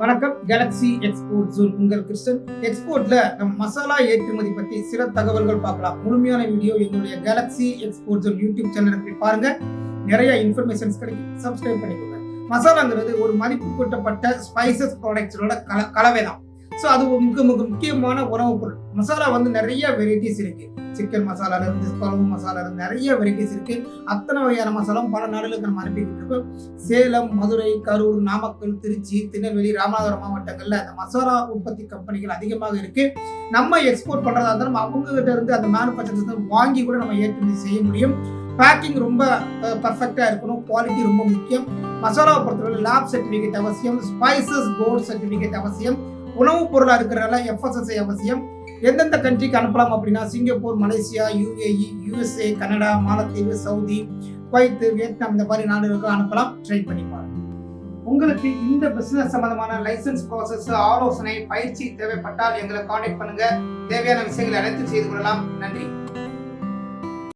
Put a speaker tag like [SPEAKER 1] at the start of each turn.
[SPEAKER 1] வணக்கம். Galaxy export June உங்கள் Kristen. எக்ஸ்போர்ட்ல நம்ம மசாலா ஏற்றுமதி பத்தி சில தகவல்கள் பார்க்கலாம். முழுமையான வீடியோ எங்களுடைய galaxy export June YouTube channel போய் பாருங்க. நிறைய இன்ஃபர்மேஷன்ஸ் கிடைக்கும். சப்ஸ்கிரைப் பண்ணிக்கோங்க. மசாலாங்கிறது ஒரு மதிப்பு கூட்டப்பட்ட ஸ்பைசஸ் ப்ராடக்ட்ஸோட கல கலவை தான் ஸோ அது மிக மிக முக்கியமான உணவுப் பொருள். மசாலா வந்து நிறைய வெரைட்டிஸ் இருக்குது சிக்கன் மசாலால இருந்து குழம்பு மசாலா இருந்து நிறைய வெரைட்டிஸ் இருக்கு. அத்தனை வகையான மசாலாவும் பல நாடுகளுக்கு நம்ம அனுப்பிக்கிட்டு இருக்கோம். சேலம் மதுரை கரூர் நாமக்கல் திருச்சி திருநெல்வேலி ராமநாதபுரம் மாவட்டங்களில் அந்த மசாலா உற்பத்தி கம்பெனிகள் அதிகமாக இருக்கு. நம்ம எக்ஸ்போர்ட் பண்றதா இருந்தாலும் அவங்ககிட்ட அவங்க கிட்ட இருந்து அந்த மேனுஃபேக்சர்ஸ் வாங்கி கூட நம்ம ஏற்றுமதி செய்ய முடியும். பேக்கிங் ரொம்ப பர்ஃபெக்டாக இருக்கணும். குவாலிட்டி ரொம்ப முக்கியம். மசாலாவை பொறுத்தவரை லேப் சர்டிஃபிகேட் அவசியம் ஸ்பைசஸ் போர்டு சர்டிஃபிகேட் அவசியம் உணவுப் பொருளாக இருக்கிறனால எஃப்எஸ்எஸ்ஐ அவசியம். எந்தெந்த கண்ட்ரிக்கு அனுப்பலாம் அப்படின்னா Singapore Malaysia UAE USA Canada மாலத்தீவு சவுதி குவைத்து வியட்நாம் இந்த மாதிரி நாடுகளுக்கு அனுப்பலாம். ட்ரை பண்ணி பாருங்க. உங்களுக்கு இந்த பிசினஸ் சம்பந்தமான லைசன்ஸ் ப்ராசஸ் ஆலோசனை பயிற்சி தேவைப்பட்டால் எங்களை காண்டாக்ட் பண்ணுங்க. தேவையான விஷயங்களை அனைத்து செய்து கொள்ளலாம். நன்றி.